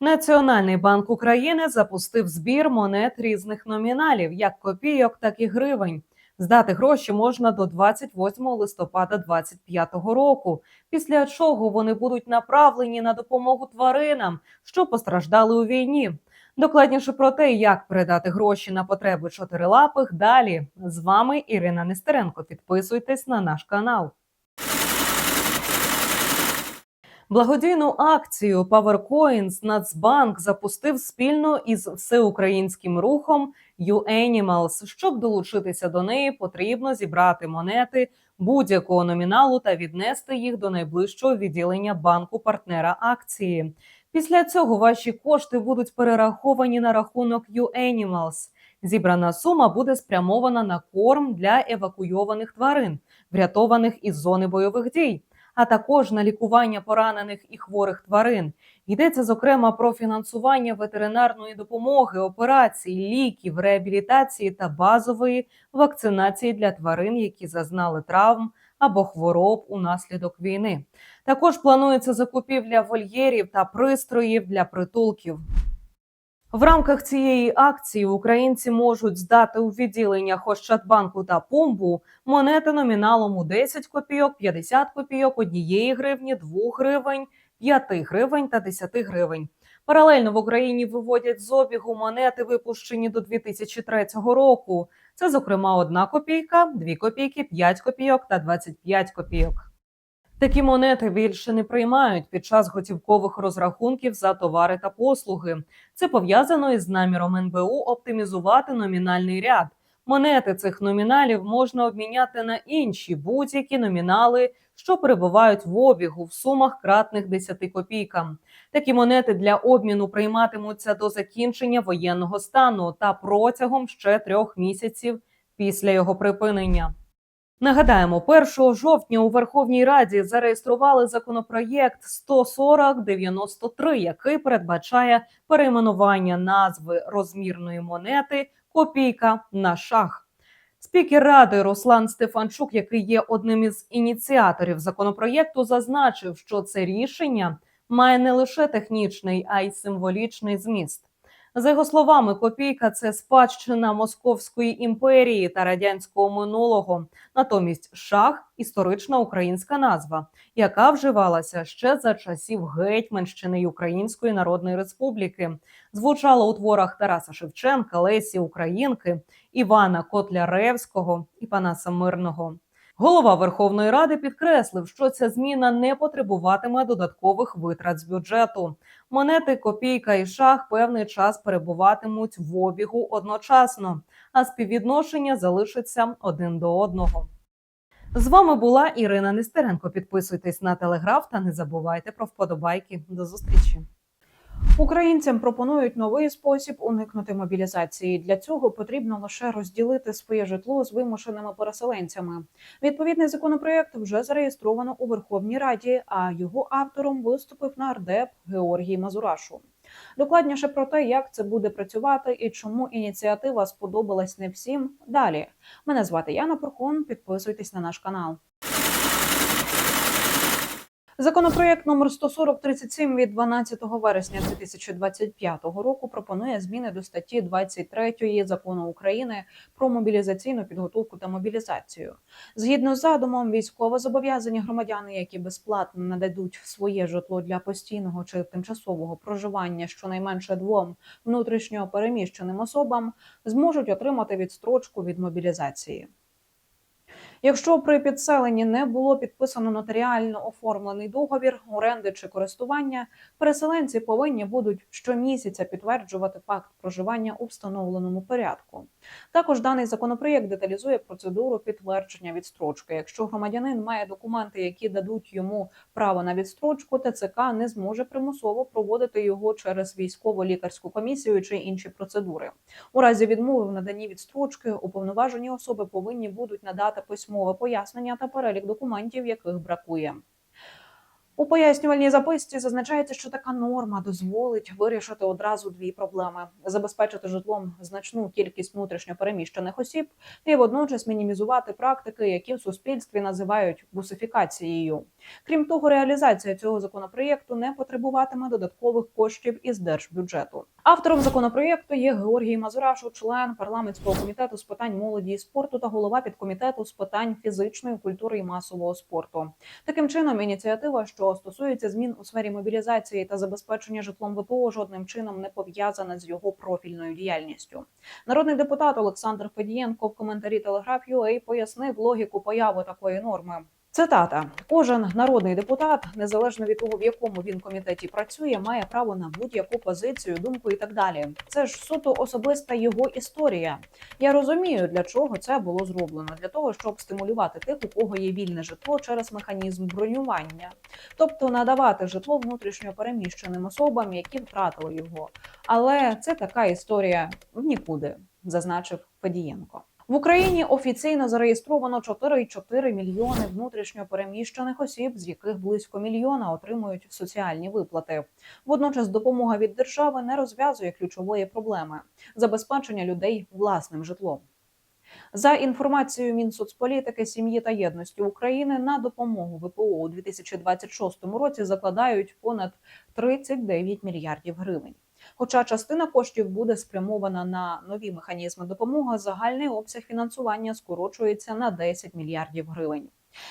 Національний банк України запустив збір монет різних номіналів, як копійок, так і гривень. Здати гроші можна до 28 листопада 2025 року, після чого вони будуть направлені на допомогу тваринам, що постраждали у війні. Докладніше про те, як передати гроші на потреби чотирилапих. Далі з вами Ірина Нестеренко. Підписуйтесь на наш канал. Благодійну акцію PowerCoins Нацбанк запустив спільно із всеукраїнським рухом UAnimals. Щоб долучитися до неї, потрібно зібрати монети будь-якого номіналу та віднести їх до найближчого відділення банку партнера акції. Після цього ваші кошти будуть перераховані на рахунок UAnimals. Зібрана сума буде спрямована на корм для евакуйованих тварин, врятованих із зони бойових дій а також на лікування поранених і хворих тварин. Йдеться зокрема про фінансування ветеринарної допомоги, операцій, ліків, реабілітації та базової вакцинації для тварин, які зазнали травм або хвороб унаслідок війни. Також планується закупівля вольєрів та пристроїв для притулків. В рамках цієї акції українці можуть здати у відділеннях Ощадбанку та Пумбу монети номіналом у 10 копійок, 50 копійок, 1 гривні, 2 гривень, 5 гривень та 10 гривень. Паралельно в Україні виводять з обігу монети, випущені до 2003 року. Це, зокрема, 1 копійка, 2 копійки, 5 копійок та 25 копійок. Такі монети більше не приймають під час готівкових розрахунків за товари та послуги. Це пов'язано із наміром НБУ оптимізувати номінальний ряд. Монети цих номіналів можна обміняти на інші будь-які номінали, що перебувають в обігу в сумах кратних 10 копійкам. Такі монети для обміну прийматимуться до закінчення воєнного стану та протягом ще трьох місяців після його припинення. Нагадаємо, 1 жовтня у Верховній Раді зареєстрували законопроєкт 14093, який передбачає перейменування назви розмірної монети копійка на шах. Спікер ради Руслан Стефанчук, який є одним із ініціаторів законопроєкту, зазначив, що це рішення має не лише технічний, а й символічний зміст. За його словами, копійка це спадщина Московської імперії та радянського минулого. Натомість шах історична українська назва, яка вживалася ще за часів Гетьманщини й Української Народної Республіки. Звучала у творах Тараса Шевченка, Лесі Українки, Івана Котляревського і Панаса Мирного. Голова Верховної Ради підкреслив, що ця зміна не потребуватиме додаткових витрат з бюджету. Монети, копійка і шах певний час перебуватимуть в обігу одночасно, а співвідношення залишиться один до одного. З вами була Ірина Нестеренко. Підписуйтесь на телеграф та не забувайте про вподобайки. До зустрічі. Українцям пропонують новий спосіб уникнути мобілізації. Для цього потрібно лише розділити своє житло з вимушеними переселенцями. Відповідний законопроект вже зареєстровано у Верховній Раді, а його автором виступив нардеп Георгій Мазурашу. Докладніше про те, як це буде працювати і чому ініціатива сподобалась не всім. Далі мене звати Яна Прохон. Підписуйтесь на наш канал. Законопроєкт номер 14037 від 12 вересня 2025 року пропонує зміни до статті 23 закону України про мобілізаційну підготовку та мобілізацію. Згідно з задумом, військовозобов'язані громадяни, які безплатно нададуть своє житло для постійного чи тимчасового проживання щонайменше двом внутрішньо переміщеним особам, зможуть отримати відстрочку від мобілізації. Якщо при підселенні не було підписано нотаріально оформлений договір оренди чи користування, переселенці повинні будуть щомісяця підтверджувати факт проживання у встановленому порядку. Також даний законопроєкт деталізує процедуру підтвердження відстрочки. Якщо громадянин має документи, які дадуть йому право на відстрочку, ТЦК не зможе примусово проводити його через військово-лікарську комісію чи інші процедури. У разі відмови в наданні відстрочки уповноважені особи повинні будуть надати письмове пояснення та перелік документів, яких бракує. У пояснювальній записці зазначається, що така норма дозволить вирішити одразу дві проблеми: забезпечити житлом значну кількість внутрішньопереміщених осіб і водночас мінімізувати практики, які в суспільстві називають бусифікацією. Крім того, реалізація цього законопроєкту не потребуватиме додаткових коштів із держбюджету. Автором законопроєкту є Георгій Мазурашу, член парламентського комітету з питань молоді і спорту та голова підкомітету з питань фізичної культури і масового спорту. Таким чином, ініціатива, що стосується змін у сфері мобілізації та забезпечення житлом ВПО, жодним чином не пов'язане з його профільною діяльністю. Народний депутат Олександр Федієнко в коментарі Телеграф.UA пояснив логіку появи такої норми. Цитата: кожен народний депутат, незалежно від того, в якому він комітеті працює, має право на будь-яку позицію, думку і так далі. Це ж суто особиста його історія. Я розумію, для чого це було зроблено для того, щоб стимулювати тих, у кого є вільне житло через механізм бронювання, тобто надавати житло внутрішньо переміщеним особам, які втратили його. Але це така історія в нікуди, зазначив Федієнко. В Україні офіційно зареєстровано 4,4 мільйони внутрішньо переміщених осіб, з яких близько мільйона отримують соціальні виплати. Водночас допомога від держави не розв'язує ключової проблеми забезпечення людей власним житлом. За інформацією Мінсоцполітики, сім'ї та єдності України на допомогу ВПО у 2026 році закладають понад 39 мільярдів гривень. Хоча частина коштів буде спрямована на нові механізми допомоги, загальний обсяг фінансування скорочується на 10 мільярдів гривень.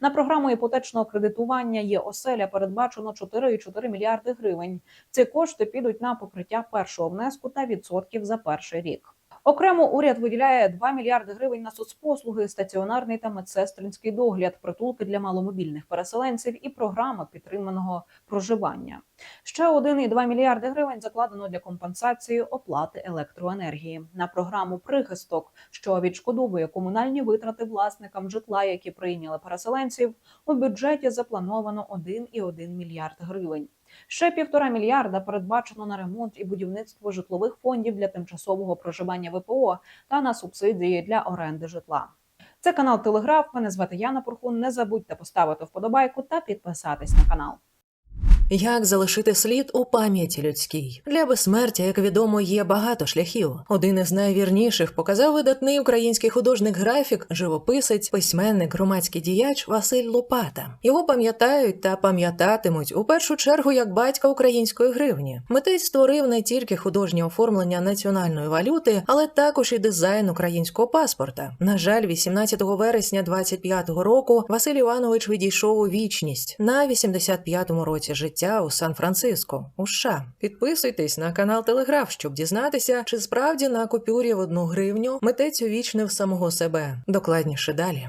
На програму іпотечного кредитування є оселя передбачено 4,4 мільярди гривень. Ці кошти підуть на покриття першого внеску та відсотків за перший рік. Окремо уряд виділяє 2 мільярди гривень на соцпослуги, стаціонарний та медсестринський догляд, притулки для маломобільних переселенців і програма підтриманого проживання. Ще 1,2 мільярди гривень закладено для компенсації оплати електроенергії на програму прихисток, що відшкодовує комунальні витрати власникам житла, які прийняли переселенців. У бюджеті заплановано 1,1 мільярд гривень. Ще півтора мільярда передбачено на ремонт і будівництво житлових фондів для тимчасового проживання ВПО та на субсидії для оренди житла. Це канал Телеграф. Мене звати Яна Пурхун. Не забудьте поставити вподобайку та підписатись на канал. Як залишити слід у пам'яті людській? Для безсмертя, як відомо, є багато шляхів. Один із найвірніших показав видатний український художник-графік, живописець, письменник, громадський діяч Василь Лопата. Його пам'ятають та пам'ятатимуть у першу чергу як батька української гривні. Митець створив не тільки художнє оформлення національної валюти, але також і дизайн українського паспорта. На жаль, 18 вересня 25-го року Василь Іванович відійшов у вічність на 85-му році життя у Сан-Франциско, у США. Підписуйтесь на канал Телеграф, щоб дізнатися, чи справді на купюрі в одну гривню митець увічнив самого себе. Докладніше далі.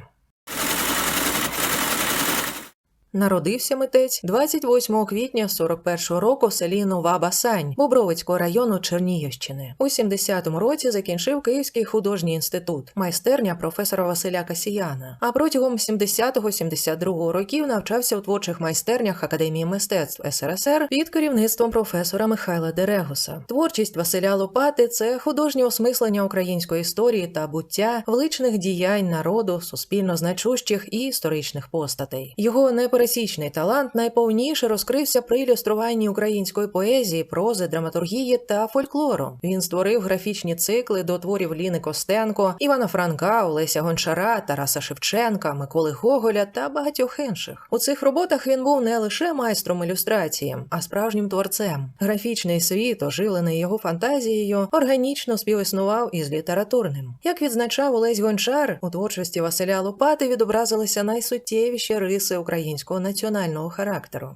Народився митець 28 квітня 41-го року в селі Нова Басань Бобровицького району Чернігівщини. У 70-му році закінчив Київський художній інститут, майстерня професора Василя Касіяна. А протягом 70-72 років навчався у творчих майстернях Академії мистецтв СРСР під керівництвом професора Михайла Дерегуса. Творчість Василя Лопати це художнє осмислення української історії та буття, величних діянь народу, суспільно значущих і історичних постатей. Його непересічний талант найповніше розкрився при ілюструванні української поезії, прози, драматургії та фольклору. Він створив графічні цикли до творів Ліни Костенко, Івана Франка, Олеся Гончара, Тараса Шевченка, Миколи Гоголя та багатьох інших. У цих роботах він був не лише майстром ілюстрації, а справжнім творцем. Графічний світ, оживлений його фантазією, органічно співіснував із літературним. Як відзначав Олесь Гончар, у творчості Василя Лопати відобразилися найсуттєвіші риси українського національного характеру.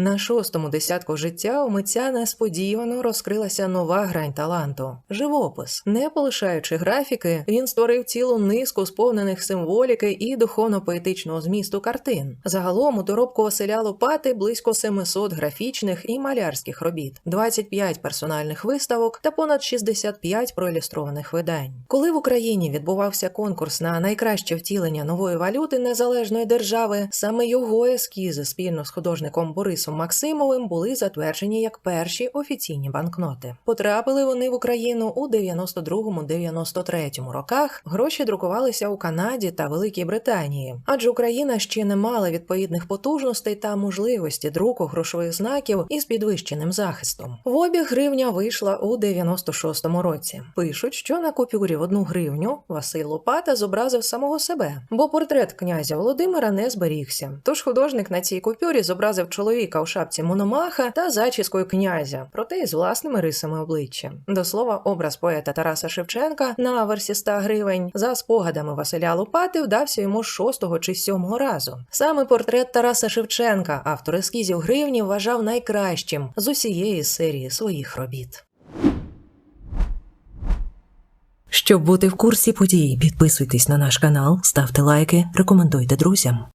На шостому десятку життя у митця несподівано розкрилася нова грань таланту живопис. Не полишаючи графіки, він створив цілу низку сповнених символіки і духовно-поетичного змісту картин. Загалом у доробку Василя Лопати близько 700 графічних і малярських робіт, 25 персональних виставок та понад 65 проілюстрованих видань. Коли в Україні відбувався конкурс на найкраще втілення нової валюти незалежної держави, саме його ескізи спільно з художником Борисом Борисом Максимовим були затверджені як перші офіційні банкноти. Потрапили вони в Україну у 92-93 роках. Гроші друкувалися у Канаді та Великій Британії, адже Україна ще не мала відповідних потужностей та можливості друку грошових знаків із підвищеним захистом. В обіг гривня вийшла у 96-му році. Пишуть, що на купюрі в одну гривню Василь Лопата зобразив самого себе, бо портрет князя Володимира не зберігся. Тож художник на цій купюрі зобразив чоловіка у шапці мономаха та зачіскою князя, проте із власними рисами обличчя. До слова, образ поета Тараса Шевченка на аверсі 100 гривень за спогадами Василя Лопати вдався йому шостого чи сьомого разу. Саме портрет Тараса Шевченка автор ескізів гривні вважав найкращим з усієї серії своїх робіт. Щоб бути в курсі подій, підписуйтесь на наш канал, ставте лайки, рекомендуйте друзям.